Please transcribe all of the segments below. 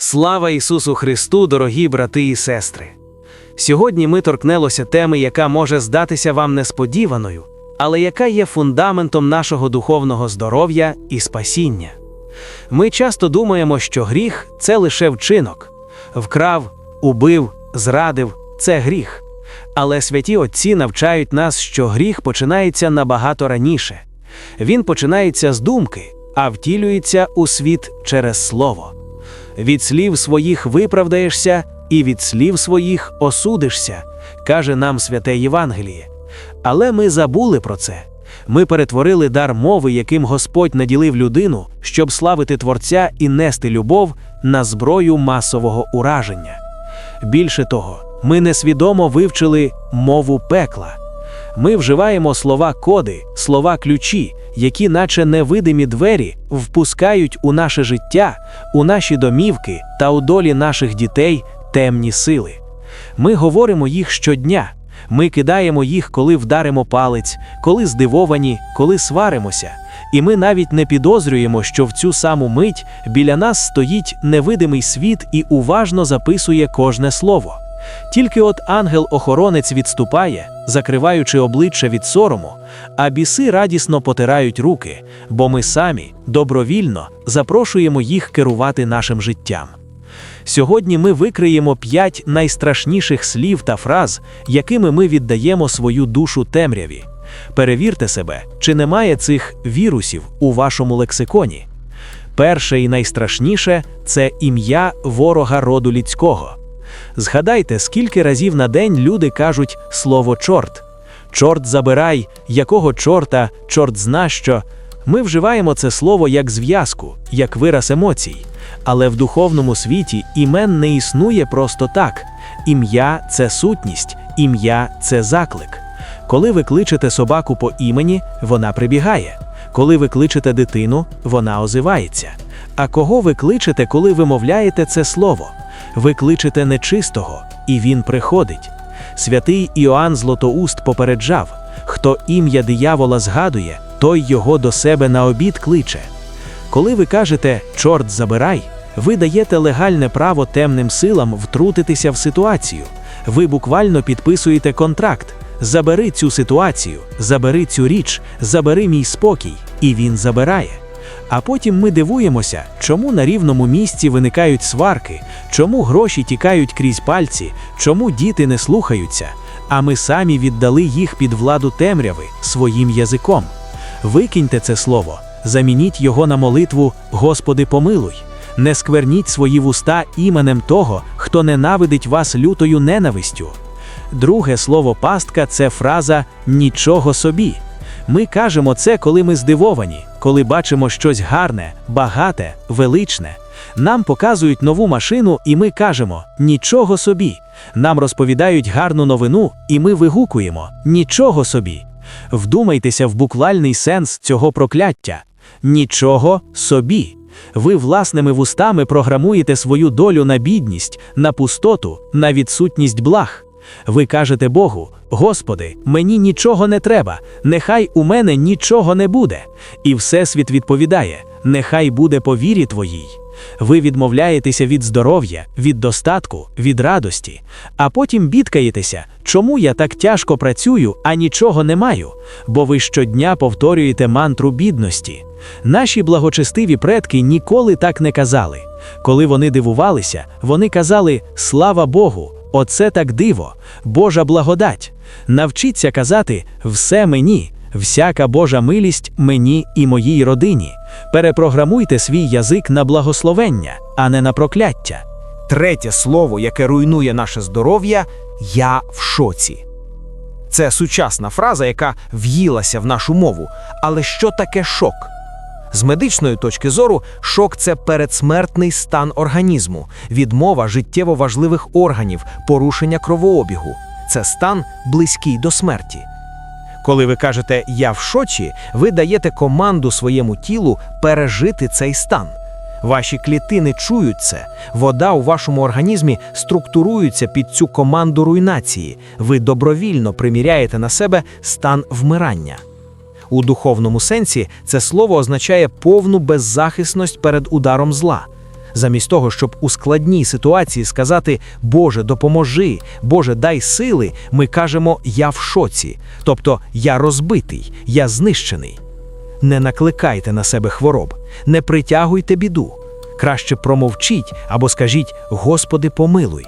Слава Ісусу Христу, дорогі брати і сестри! Сьогодні ми торкнелося теми, яка може здатися вам несподіваною, але яка є фундаментом нашого духовного здоров'я і спасіння. Ми часто думаємо, що гріх це лише вчинок вкрав, убив, зрадив це гріх. Але святі отці навчають нас, що гріх починається набагато раніше. Він починається з думки, а втілюється у світ через слово. Від слів своїх виправдаєшся, і від слів своїх осудишся, каже нам святе Євангеліє. Але ми забули про це. Ми перетворили дар мови, яким Господь наділив людину, щоб славити Творця і нести любов на зброю масового ураження. Більше того, ми несвідомо вивчили мову пекла. Ми вживаємо слова коди, слова ключі, які, наче невидимі двері, впускають у наше життя, у наші домівки та у долі наших дітей темні сили. Ми говоримо їх щодня. Ми кидаємо їх, коли вдаримо палець, коли здивовані, коли сваримося. І ми навіть не підозрюємо, що в цю саму мить біля нас стоїть невидимий світ і уважно записує кожне слово. Тільки от ангел-охоронець відступає, закриваючи обличчя від сорому, а біси радісно потирають руки, бо ми самі добровільно запрошуємо їх керувати нашим життям. Сьогодні ми викриємо п'ять найстрашніших слів та фраз, якими ми віддаємо свою душу темряві. Перевірте себе, чи немає цих вірусів у вашому лексиконі. Перше і найстрашніше це ім'я ворога роду людського. Згадайте, скільки разів на день люди кажуть слово чорт. Чорт забирай, якого чорта, чорт зна що. Ми вживаємо це слово як зв'язку, як вираз емоцій. Але в духовному світі імен не існує просто так. Ім'я це сутність, ім'я це заклик. Коли ви кличете собаку по імені, вона прибігає. Коли ви кличете дитину, вона озивається. А кого ви кличете, коли вимовляєте це слово? Ви кличете нечистого, і він приходить. Святий Іоанн Златоуст попереджав: хто ім'я диявола згадує, той його до себе на обід кличе. Коли ви кажете чорт забирай, ви даєте легальне право темним силам втрутитися в ситуацію. Ви буквально підписуєте контракт. Забери цю ситуацію, забери цю річ, забери мій спокій, і він забирає. А потім ми дивуємося, чому на рівному місці виникають сварки, чому гроші тікають крізь пальці, чому діти не слухаються, а ми самі віддали їх під владу темряви своїм язиком. Викиньте це слово, замініть його на молитву Господи, помилуй. Не скверніть свої вуста іменем того, хто ненавидить вас лютою ненавистю. Друге слово пастка це фраза нічого собі. Ми кажемо це, коли ми здивовані, коли бачимо щось гарне, багате, величне. Нам показують нову машину, і ми кажемо нічого собі. Нам розповідають гарну новину, і ми вигукуємо нічого собі. Вдумайтеся в буквальний сенс цього прокляття. Нічого собі. Ви власними вустами програмуєте свою долю на бідність, на пустоту, на відсутність благ. Ви кажете Богу, Господи, мені нічого не треба, нехай у мене нічого не буде. І Всесвіт відповідає: нехай буде по вірі твоїй. Ви відмовляєтеся від здоров'я, від достатку, від радості, а потім бідкаєтеся, чому я так тяжко працюю, а нічого не маю, бо ви щодня повторюєте мантру бідності. Наші благочестиві предки ніколи так не казали. Коли вони дивувалися, вони казали Слава Богу! Оце так диво, Божа благодать. Навчіться казати все мені, всяка Божа милість мені і моїй родині. Перепрограмуйте свій язик на благословення, а не на прокляття. Третє слово, яке руйнує наше здоров'я я в шоці. Це сучасна фраза, яка в'їлася в нашу мову. Але що таке шок? З медичної точки зору, шок це передсмертний стан організму, відмова життєво важливих органів, порушення кровообігу. Це стан близький до смерті. Коли ви кажете Я в шоці, ви даєте команду своєму тілу пережити цей стан. Ваші клітини чують це. Вода у вашому організмі структурується під цю команду руйнації. Ви добровільно приміряєте на себе стан вмирання. У духовному сенсі це слово означає повну беззахисність перед ударом зла. Замість того, щоб у складній ситуації сказати Боже, допоможи, Боже, дай сили, ми кажемо Я в шоці, тобто я розбитий, я знищений. Не накликайте на себе хвороб, не притягуйте біду. Краще промовчіть або скажіть Господи, помилуй.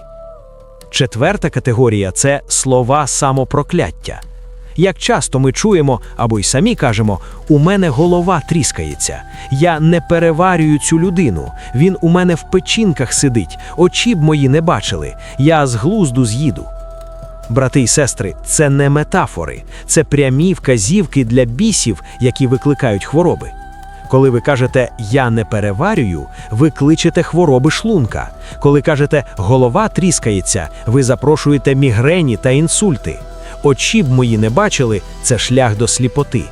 Четверта категорія це слова самопрокляття. Як часто ми чуємо або й самі кажемо, у мене голова тріскається, я не переварюю цю людину, він у мене в печінках сидить, очі б мої не бачили, я з глузду з'їду. Брати й сестри, це не метафори, це прямі вказівки для бісів, які викликають хвороби. Коли ви кажете Я не переварюю, ви кличете хвороби шлунка. Коли кажете голова тріскається, ви запрошуєте мігрені та інсульти. Очі б мої не бачили це шлях до сліпоти.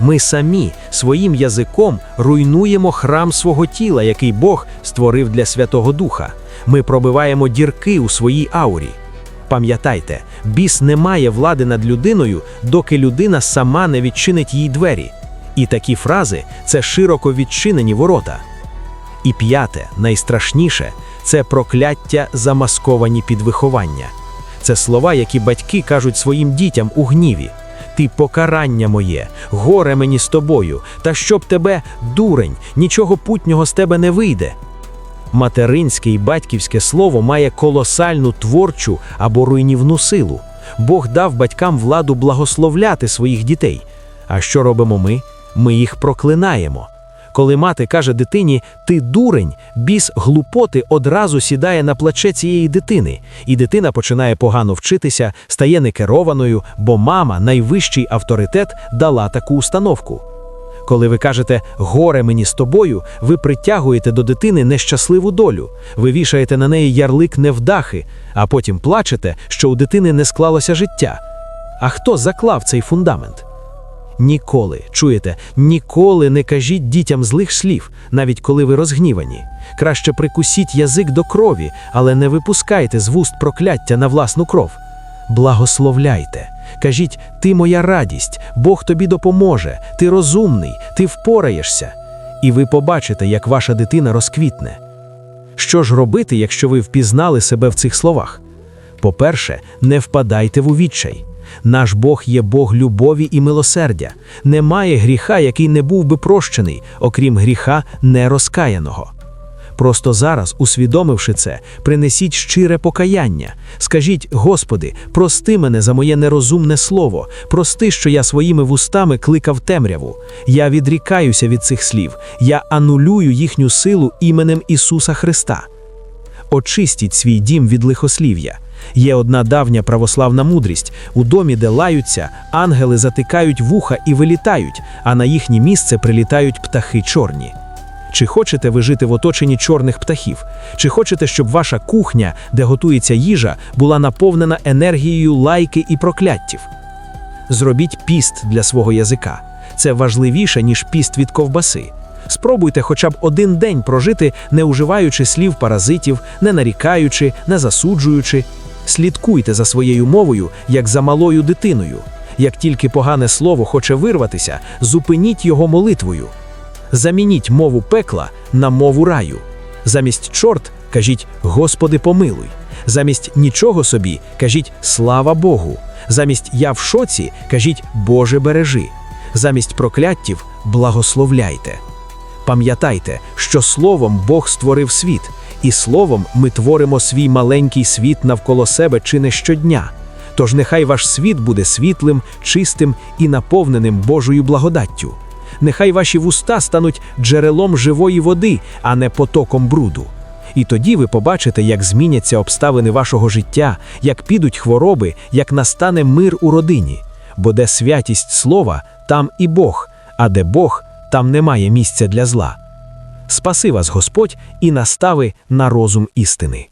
Ми самі своїм язиком руйнуємо храм свого тіла, який Бог створив для Святого Духа. Ми пробиваємо дірки у своїй аурі. Пам'ятайте, біс не має влади над людиною, доки людина сама не відчинить їй двері. І такі фрази це широко відчинені ворота. І п'яте, найстрашніше це прокляття, замасковані під виховання. Це слова, які батьки кажуть своїм дітям у гніві. Ти покарання моє, горе мені з тобою, та щоб тебе, дурень, нічого путнього з тебе не вийде. Материнське і батьківське слово має колосальну творчу або руйнівну силу. Бог дав батькам владу благословляти своїх дітей. А що робимо ми? Ми їх проклинаємо. Коли мати каже дитині Ти дурень, біс глупоти одразу сідає на плече цієї дитини, і дитина починає погано вчитися, стає некерованою, бо мама, найвищий авторитет, дала таку установку. Коли ви кажете горе мені з тобою, ви притягуєте до дитини нещасливу долю, ви вішаєте на неї ярлик невдахи, а потім плачете, що у дитини не склалося життя. А хто заклав цей фундамент? Ніколи, чуєте, ніколи не кажіть дітям злих слів, навіть коли ви розгнівані. Краще прикусіть язик до крові, але не випускайте з вуст прокляття на власну кров. Благословляйте. Кажіть, ти моя радість, Бог тобі допоможе, ти розумний, ти впораєшся. І ви побачите, як ваша дитина розквітне. Що ж робити, якщо ви впізнали себе в цих словах? По-перше, не впадайте в увідчай. Наш Бог є Бог любові і милосердя. Немає гріха, який не був би прощений, окрім гріха нерозкаяного. Просто зараз, усвідомивши це, принесіть щире покаяння. Скажіть, Господи, прости мене за моє нерозумне слово, прости, що я своїми вустами кликав темряву. Я відрікаюся від цих слів, я анулюю їхню силу іменем Ісуса Христа. Очистіть свій дім від лихослів'я. Є одна давня православна мудрість: у домі, де лаються, ангели затикають вуха і вилітають, а на їхнє місце прилітають птахи чорні. Чи хочете ви жити в оточенні чорних птахів? Чи хочете, щоб ваша кухня, де готується їжа, була наповнена енергією лайки і прокляттів? Зробіть піст для свого язика. Це важливіше, ніж піст від ковбаси. Спробуйте хоча б один день прожити, не уживаючи слів паразитів, не нарікаючи, не засуджуючи. Слідкуйте за своєю мовою, як за малою дитиною. Як тільки погане слово хоче вирватися, зупиніть його молитвою. Замініть мову пекла на мову раю. Замість чорт кажіть Господи, помилуй. Замість нічого собі кажіть слава Богу. Замість я в шоці кажіть Боже бережи. Замість прокляттів благословляйте. Пам'ятайте, що словом Бог створив світ, і словом ми творимо свій маленький світ навколо себе чи не щодня. Тож нехай ваш світ буде світлим, чистим і наповненим Божою благодаттю. Нехай ваші вуста стануть джерелом живої води, а не потоком бруду. І тоді ви побачите, як зміняться обставини вашого життя, як підуть хвороби, як настане мир у родині. Бо де святість слова, там і Бог, а де Бог, там немає місця для зла. Спаси вас Господь і настави на розум істини.